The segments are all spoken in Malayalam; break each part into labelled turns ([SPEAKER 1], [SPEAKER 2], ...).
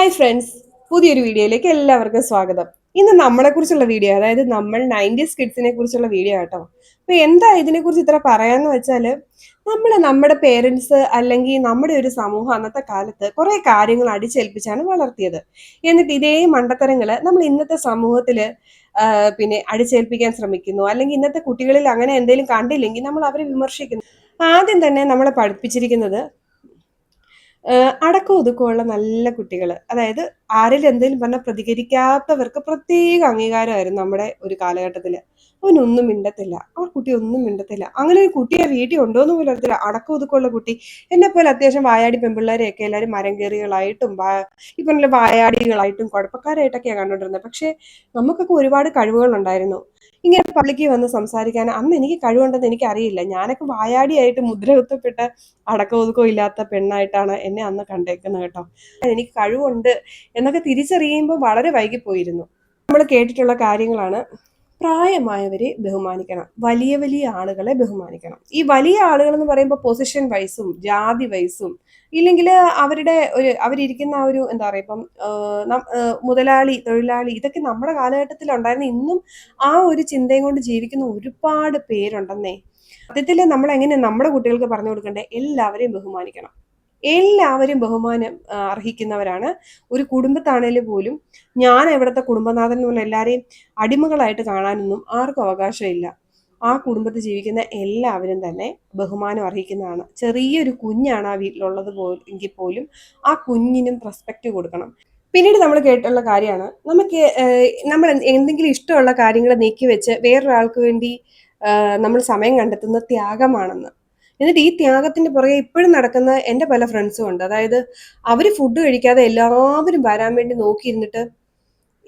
[SPEAKER 1] ഹായ് ഫ്രണ്ട്സ് പുതിയൊരു വീഡിയോയിലേക്ക് എല്ലാവർക്കും സ്വാഗതം ഇന്ന് നമ്മളെക്കുറിച്ചുള്ള വീഡിയോ അതായത് നമ്മൾ നയൻറ്റീസ് കിഡ്സിനെ കുറിച്ചുള്ള വീഡിയോ കേട്ടോ അപ്പൊ എന്താ ഇതിനെക്കുറിച്ച് ഇത്ര പറയാന്ന് വെച്ചാല് നമ്മൾ നമ്മുടെ പേരൻസ് അല്ലെങ്കിൽ നമ്മുടെ ഒരു സമൂഹം അന്നത്തെ കാലത്ത് കുറേ കാര്യങ്ങൾ അടിച്ചേൽപ്പിച്ചാണ് വളർത്തിയത് എന്നിട്ട് ഇതേ മണ്ടത്തരങ്ങൾ നമ്മൾ ഇന്നത്തെ സമൂഹത്തിൽ പിന്നെ അടിച്ചേൽപ്പിക്കാൻ ശ്രമിക്കുന്നു അല്ലെങ്കിൽ ഇന്നത്തെ കുട്ടികളിൽ അങ്ങനെ എന്തെങ്കിലും കണ്ടില്ലെങ്കിൽ നമ്മൾ അവരെ വിമർശിക്കുന്നു ആദ്യം തന്നെ നമ്മളെ പഠിപ്പിച്ചിരിക്കുന്നത് അടക്കം ഒതുക്കമുള്ള നല്ല കുട്ടികൾ അതായത് ആരിൽ എന്തെങ്കിലും പറഞ്ഞാൽ പ്രതികരിക്കാത്തവർക്ക് പ്രത്യേക അംഗീകാരമായിരുന്നു നമ്മുടെ ഒരു കാലഘട്ടത്തിൽ അവനൊന്നും മിണ്ടത്തില്ല ആ കുട്ടി ഒന്നും മിണ്ടത്തില്ല അങ്ങനെ ഒരു കുട്ടിയെ വീട്ടിൽ ഉണ്ടോയെന്ന് പോലും അറിയത്തില്ല അടക്കം ഒതുക്കമുള്ള കുട്ടി എന്നെ പോലെ അത്യാവശ്യം വായാടി പെമ്പിള്ളേരെയൊക്കെ എല്ലാവരും മരം കയറികളായിട്ടും ഈ വായാടികളായിട്ടും കുഴപ്പക്കാരായിട്ടൊക്കെയാണ് കണ്ടുകൊണ്ടിരുന്നത് പക്ഷേ നമുക്കൊക്കെ ഒരുപാട് കഴിവുകളുണ്ടായിരുന്നു ഇങ്ങനെ പബ്ലിക്കിൽ വന്ന് സംസാരിക്കാൻ അന്ന് എനിക്ക് കഴിവുണ്ടെന്ന് എനിക്കറിയില്ല ഞാനൊക്കെ വായാടിയായിട്ട് മുദ്രകുത്തപ്പെട്ട അടക്ക ഒതുക്കോ ഇല്ലാത്ത പെണ്ണായിട്ടാണ് എന്നെ അന്ന് കണ്ടേക്കുന്നത് കേട്ടോ എനിക്ക് കഴിവുണ്ട് എന്നൊക്കെ തിരിച്ചറിയുമ്പോൾ വളരെ വൈകിപ്പോയിരുന്നു നമ്മൾ കേട്ടിട്ടുള്ള കാര്യങ്ങളാണ് പ്രായമായവരെ ബഹുമാനിക്കണം വലിയ വലിയ ആളുകളെ ബഹുമാനിക്കണം ഈ വലിയ ആളുകൾ എന്ന് പറയുമ്പോൾ പൊസിഷൻ വൈസും ജാതി വൈസും ഇല്ലെങ്കിൽ അവരുടെ ഒരു അവരിരിക്കുന്ന ആ ഒരു എന്താ പറയുക ഇപ്പം മുതലാളി തൊഴിലാളി ഇതൊക്കെ നമ്മുടെ കാലഘട്ടത്തിൽ ഉണ്ടായിരുന്ന ഇന്നും ആ ഒരു ചിന്തയും കൊണ്ട് ജീവിക്കുന്ന ഒരുപാട് പേരുണ്ടെന്നേ സത്യത്തിൽ നമ്മൾ എങ്ങനെ നമ്മുടെ കുട്ടികൾക്ക് പറഞ്ഞു കൊടുക്കണ്ടേ എല്ലാവരെയും ബഹുമാനിക്കണം എല്ലാവരും ബഹുമാനം അർഹിക്കുന്നവരാണ് ഒരു കുടുംബത്താണേലും പോലും ഞാൻ എവിടുത്തെ കുടുംബനാഥൻ എന്ന് എല്ലാവരെയും അടിമകളായിട്ട് കാണാനൊന്നും ആർക്കും അവകാശമില്ല ആ കുടുംബത്തിൽ ജീവിക്കുന്ന എല്ലാവരും തന്നെ ബഹുമാനം അർഹിക്കുന്നതാണ് ചെറിയൊരു കുഞ്ഞാണ് ആ വീട്ടിലുള്ളത് പോ എങ്കിൽ പോലും ആ കുഞ്ഞിനും റെസ്പെക്റ്റ് കൊടുക്കണം പിന്നീട് നമ്മൾ കേട്ടുള്ള കാര്യമാണ് നമുക്ക് നമ്മൾ എന്തെങ്കിലും ഇഷ്ടമുള്ള കാര്യങ്ങൾ നീക്കി വെച്ച് വേറൊരാൾക്ക് വേണ്ടി നമ്മൾ സമയം കണ്ടെത്തുന്ന ത്യാഗമാണെന്ന് എന്നിട്ട് ഈ ത്യാഗത്തിന്റെ പുറകെ ഇപ്പോഴും നടക്കുന്ന എൻ്റെ പല ഫ്രണ്ട്സും ഉണ്ട് അതായത് അവർ ഫുഡ് കഴിക്കാതെ എല്ലാവരും വരാൻ വേണ്ടി നോക്കിയിരുന്നിട്ട്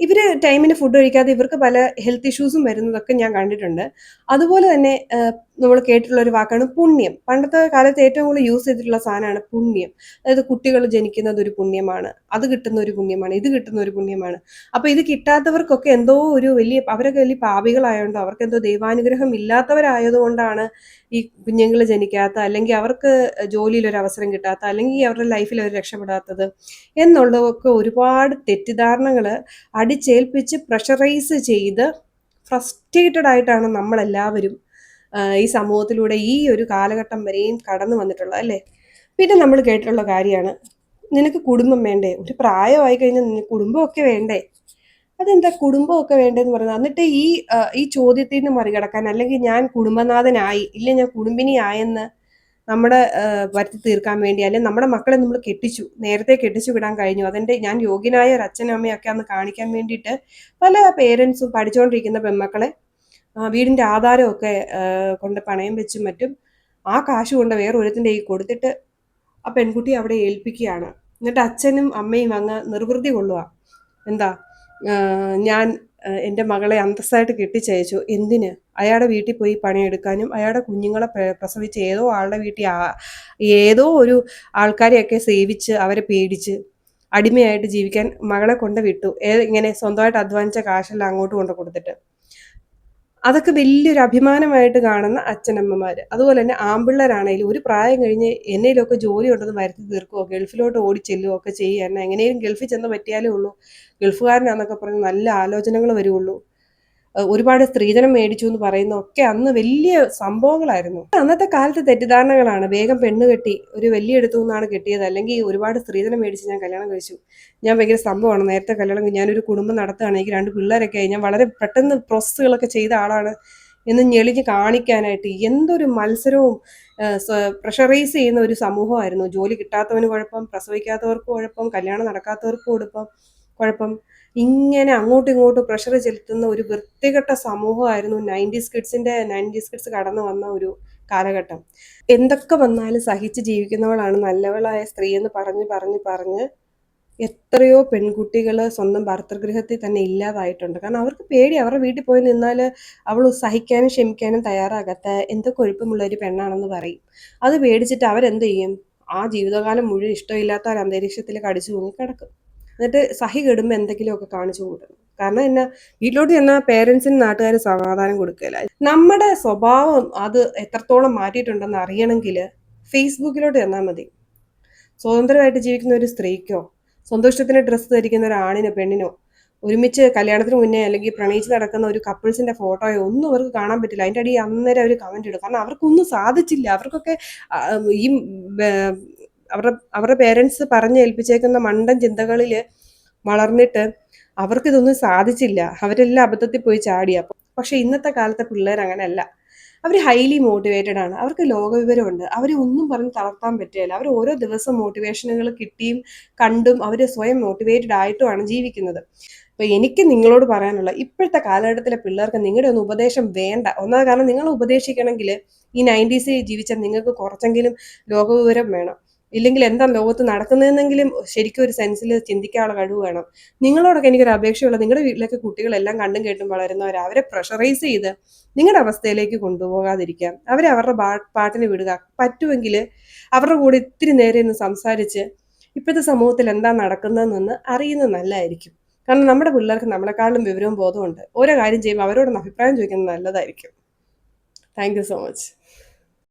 [SPEAKER 1] ഇവര് ടൈമിന് ഫുഡ് കഴിക്കാതെ ഇവർക്ക് പല ഹെൽത്ത് ഇഷ്യൂസും വരുന്നതൊക്കെ ഞാൻ കണ്ടിട്ടുണ്ട് അതുപോലെ തന്നെ നമ്മൾ കേട്ടിട്ടുള്ള ഒരു വാക്കാണ് പുണ്യം പണ്ടത്തെ കാലത്ത് ഏറ്റവും കൂടുതൽ യൂസ് ചെയ്തിട്ടുള്ള സാധനമാണ് പുണ്യം അതായത് കുട്ടികൾ ജനിക്കുന്നത് ഒരു പുണ്യമാണ് അത് കിട്ടുന്ന ഒരു പുണ്യമാണ് ഇത് കിട്ടുന്ന ഒരു പുണ്യമാണ് അപ്പൊ ഇത് കിട്ടാത്തവർക്കൊക്കെ എന്തോ ഒരു വലിയ അവരൊക്കെ വലിയ പാപികളായതുകൊണ്ടോ അവർക്ക് എന്തോ ദൈവാനുഗ്രഹം ഇല്ലാത്തവരായതുകൊണ്ടാണ് ഈ കുഞ്ഞുങ്ങൾ ജനിക്കാത്ത അല്ലെങ്കിൽ അവർക്ക് ജോലിയിൽ ഒരു അവസരം കിട്ടാത്ത അല്ലെങ്കിൽ അവരുടെ ലൈഫിൽ അവർ രക്ഷപ്പെടാത്തത് എന്നുള്ളതൊക്കെ ഒരുപാട് തെറ്റിദ്ധാരണകൾ അടിച്ചേൽപ്പിച്ച് പ്രഷറൈസ് ചെയ്ത് ഫ്രസ്ട്രേറ്റഡ് ആയിട്ടാണ് നമ്മളെല്ലാവരും ഈ സമൂഹത്തിലൂടെ ഈ ഒരു കാലഘട്ടം വരെയും കടന്നു വന്നിട്ടുള്ളത് അല്ലേ പിന്നെ നമ്മൾ കേട്ടിട്ടുള്ള കാര്യമാണ് നിനക്ക് കുടുംബം വേണ്ടേ ഒരു പ്രായമായി കഴിഞ്ഞാൽ നിനക്ക് കുടുംബമൊക്കെ വേണ്ടേ അതെന്താ കുടുംബമൊക്കെ എന്ന് പറയുന്നത് എന്നിട്ട് ഈ ഈ ചോദ്യത്തിൽ നിന്ന് മറികടക്കാൻ അല്ലെങ്കിൽ ഞാൻ കുടുംബനാഥനായി ഇല്ല ഞാൻ ആയെന്ന് നമ്മുടെ വരുത്തി തീർക്കാൻ വേണ്ടി അല്ലെങ്കിൽ നമ്മുടെ മക്കളെ നമ്മൾ കെട്ടിച്ചു നേരത്തെ കെട്ടിച്ചു വിടാൻ കഴിഞ്ഞു അതിൻ്റെ ഞാൻ യോഗ്യനായ ഒരു അച്ഛനും അമ്മയൊക്കെ അന്ന് കാണിക്കാൻ വേണ്ടിയിട്ട് പല പേരൻസും പഠിച്ചുകൊണ്ടിരിക്കുന്ന പെൺമക്കളെ വീടിൻ്റെ ആധാരമൊക്കെ കൊണ്ട് പണയം വെച്ചും മറ്റും ആ കാശ് കൊണ്ട് വേറൊരുത്തിൻ്റെ ഈ കൊടുത്തിട്ട് ആ പെൺകുട്ടി അവിടെ ഏൽപ്പിക്കുകയാണ് എന്നിട്ട് അച്ഛനും അമ്മയും അങ്ങ് നിർവൃതി കൊള്ളുക എന്താ ഞാൻ എൻ്റെ മകളെ അന്തസ്സായിട്ട് കെട്ടിച്ചയച്ചു എന്തിന് അയാളുടെ വീട്ടിൽ പോയി പണിയെടുക്കാനും അയാളുടെ കുഞ്ഞുങ്ങളെ പ്രസവിച്ച് ഏതോ ആളുടെ വീട്ടിൽ ഏതോ ഒരു ആൾക്കാരെയൊക്കെ സേവിച്ച് അവരെ പേടിച്ച് അടിമയായിട്ട് ജീവിക്കാൻ മകളെ കൊണ്ട് വിട്ടു ഏ ഇങ്ങനെ സ്വന്തമായിട്ട് അധ്വാനിച്ച കാശെല്ലാം അങ്ങോട്ട് കൊണ്ട് കൊടുത്തിട്ട് അതൊക്കെ വലിയൊരു അഭിമാനമായിട്ട് കാണുന്ന അച്ഛനമ്മമാർ അതുപോലെ തന്നെ ആമ്പിള്ളേരാണെങ്കിലും ഒരു പ്രായം കഴിഞ്ഞ് എന്നേലൊക്കെ ജോലി ഉണ്ടെന്ന് വരുത്തി തീർക്കുകയോ ഗൾഫിലോട്ട് ഓടി ചെല്ലുകയോ ഒക്കെ ചെയ്യാൻ എങ്ങനെയും ഗൾഫിൽ ചെന്ന് പറ്റിയാലേ ഉള്ളൂ ഗൾഫുകാരനാണെന്നൊക്കെ പറഞ്ഞ് നല്ല ആലോചനകൾ വരുള്ളൂ ഒരുപാട് സ്ത്രീധനം മേടിച്ചു എന്ന് പറയുന്ന ഒക്കെ അന്ന് വലിയ സംഭവങ്ങളായിരുന്നു അന്നത്തെ കാലത്ത് തെറ്റിദ്ധാരണകളാണ് വേഗം പെണ്ണ് കെട്ടി ഒരു വലിയ എടുത്തു നിന്നാണ് കെട്ടിയത് അല്ലെങ്കിൽ ഒരുപാട് സ്ത്രീധനം മേടിച്ച് ഞാൻ കല്യാണം കഴിച്ചു ഞാൻ ഭയങ്കര സംഭവമാണ് നേരത്തെ കല്യാണം ഞാനൊരു കുടുംബം നടത്തുകയാണ് എനിക്ക് രണ്ട് പിള്ളേരൊക്കെ ആയി ഞാൻ വളരെ പെട്ടെന്ന് പ്രോസസ്സുകളൊക്കെ ചെയ്ത ആളാണ് എന്ന് ഞെളിഞ്ഞ് കാണിക്കാനായിട്ട് എന്തൊരു മത്സരവും പ്രഷറൈസ് ചെയ്യുന്ന ഒരു സമൂഹമായിരുന്നു ജോലി കിട്ടാത്തവന് കുഴപ്പം പ്രസവിക്കാത്തവർക്ക് കുഴപ്പം കല്യാണം നടക്കാത്തവർക്ക് കൊടുപ്പം കുഴപ്പം ഇങ്ങനെ അങ്ങോട്ടും ഇങ്ങോട്ടും പ്രഷർ ചെലുത്തുന്ന ഒരു വൃത്തികെട്ട സമൂഹമായിരുന്നു നയൻറ്റീസ് കിഡ്സിൻ്റെ നയൻറ്റീസ് കിഡ്സ് കടന്നു വന്ന ഒരു കാലഘട്ടം എന്തൊക്കെ വന്നാലും സഹിച്ച് ജീവിക്കുന്നവളാണ് നല്ലവളായ സ്ത്രീ എന്ന് പറഞ്ഞ് പറഞ്ഞ് പറഞ്ഞ് എത്രയോ പെൺകുട്ടികൾ സ്വന്തം ഭർത്തൃഗൃഹത്തിൽ തന്നെ ഇല്ലാതായിട്ടുണ്ട് കാരണം അവർക്ക് പേടി അവരുടെ വീട്ടിൽ പോയി നിന്നാൽ അവൾ സഹിക്കാനും ക്ഷമിക്കാനും തയ്യാറാകാത്ത എന്തൊക്കെ കൊഴുപ്പമുള്ള ഒരു പെണ്ണാണെന്ന് പറയും അത് പേടിച്ചിട്ട് അവരെന്ത് ചെയ്യും ആ ജീവിതകാലം മുഴുവൻ ഇഷ്ടമില്ലാത്ത ഒരു അന്തരീക്ഷത്തിൽ കടിച്ചു തൂങ്ങി കിടക്കും എന്നിട്ട് സഹി കെടുമ്പോൾ എന്തെങ്കിലുമൊക്കെ കാണിച്ചു കൊടുക്കണം കാരണം എന്നാ വീട്ടിലോട്ട് ചെന്നാൽ പേരൻസിന് നാട്ടുകാർ സമാധാനം കൊടുക്കില്ല നമ്മുടെ സ്വഭാവം അത് എത്രത്തോളം മാറ്റിയിട്ടുണ്ടെന്ന് അറിയണമെങ്കിൽ ഫേസ്ബുക്കിലോട്ട് ചെന്നാൽ മതി സ്വതന്ത്രമായിട്ട് ജീവിക്കുന്ന ഒരു സ്ത്രീക്കോ സന്തോഷത്തിന് ഡ്രസ്സ് ധരിക്കുന്ന ഒരു ആണിനോ പെണ്ണിനോ ഒരുമിച്ച് കല്യാണത്തിന് മുന്നേ അല്ലെങ്കിൽ പ്രണയിച്ച് നടക്കുന്ന ഒരു കപ്പിൾസിന്റെ ഫോട്ടോയോ ഒന്നും അവർക്ക് കാണാൻ പറ്റില്ല അതിൻ്റെ അടി അന്നേരം അവർ കമന്റ് ഇടും കാരണം അവർക്കൊന്നും സാധിച്ചില്ല അവർക്കൊക്കെ ഈ അവരുടെ അവരുടെ പേരൻസ് പറഞ്ഞേൽപ്പിച്ചേക്കുന്ന മണ്ടൻ ചിന്തകളിൽ വളർന്നിട്ട് അവർക്കിതൊന്നും സാധിച്ചില്ല അവരെല്ലാം അബദ്ധത്തിൽ പോയി ചാടി അപ്പോൾ പക്ഷെ ഇന്നത്തെ കാലത്തെ പിള്ളേർ അങ്ങനെയല്ല അവർ ഹൈലി മോട്ടിവേറ്റഡ് ആണ് അവർക്ക് ലോകവിവരമുണ്ട് അവരെ ഒന്നും പറഞ്ഞ് തളർത്താൻ പറ്റുകയില്ല അവർ ഓരോ ദിവസം മോട്ടിവേഷനുകൾ കിട്ടിയും കണ്ടും അവർ സ്വയം മോട്ടിവേറ്റഡ് ആയിട്ടുമാണ് ജീവിക്കുന്നത് അപ്പോൾ എനിക്ക് നിങ്ങളോട് പറയാനുള്ള ഇപ്പോഴത്തെ കാലഘട്ടത്തിലെ പിള്ളേർക്ക് നിങ്ങളുടെ ഒന്നും ഉപദേശം വേണ്ട ഒന്നാമത് കാരണം നിങ്ങൾ ഉപദേശിക്കണമെങ്കിൽ ഈ നയൻറ്റീസിൽ ജീവിച്ച നിങ്ങൾക്ക് കുറച്ചെങ്കിലും ലോകവിവരം വേണം ഇല്ലെങ്കിൽ എന്താ ലോകത്ത് നടക്കുന്നതെന്നെങ്കിലും ശരിക്കും ഒരു സെൻസിൽ ചിന്തിക്കാനുള്ള കഴിവ് വേണം നിങ്ങളോടൊക്കെ എനിക്കൊരു അപേക്ഷയുള്ള നിങ്ങളുടെ വീട്ടിലേക്ക് കുട്ടികളെല്ലാം കണ്ടും കേട്ടും വളരുന്നവർ അവരെ പ്രഷറൈസ് ചെയ്ത് നിങ്ങളുടെ അവസ്ഥയിലേക്ക് കൊണ്ടുപോകാതിരിക്കാം അവരെ അവരുടെ പാട്ടിന് വിടുക പറ്റുമെങ്കിൽ അവരുടെ കൂടെ ഇത്തിരി നേരെ ഒന്ന് സംസാരിച്ച് ഇപ്പോഴത്തെ സമൂഹത്തിൽ എന്താ നടക്കുന്നതെന്ന് അറിയുന്നത് നല്ലതായിരിക്കും കാരണം നമ്മുടെ പിള്ളേർക്ക് നമ്മളെക്കാളും വിവരവും ബോധമുണ്ട് ഓരോ കാര്യം ചെയ്യുമ്പോൾ അവരോടൊന്ന് അഭിപ്രായം ചോദിക്കുന്നത് നല്ലതായിരിക്കും താങ്ക് യു സോ മച്ച്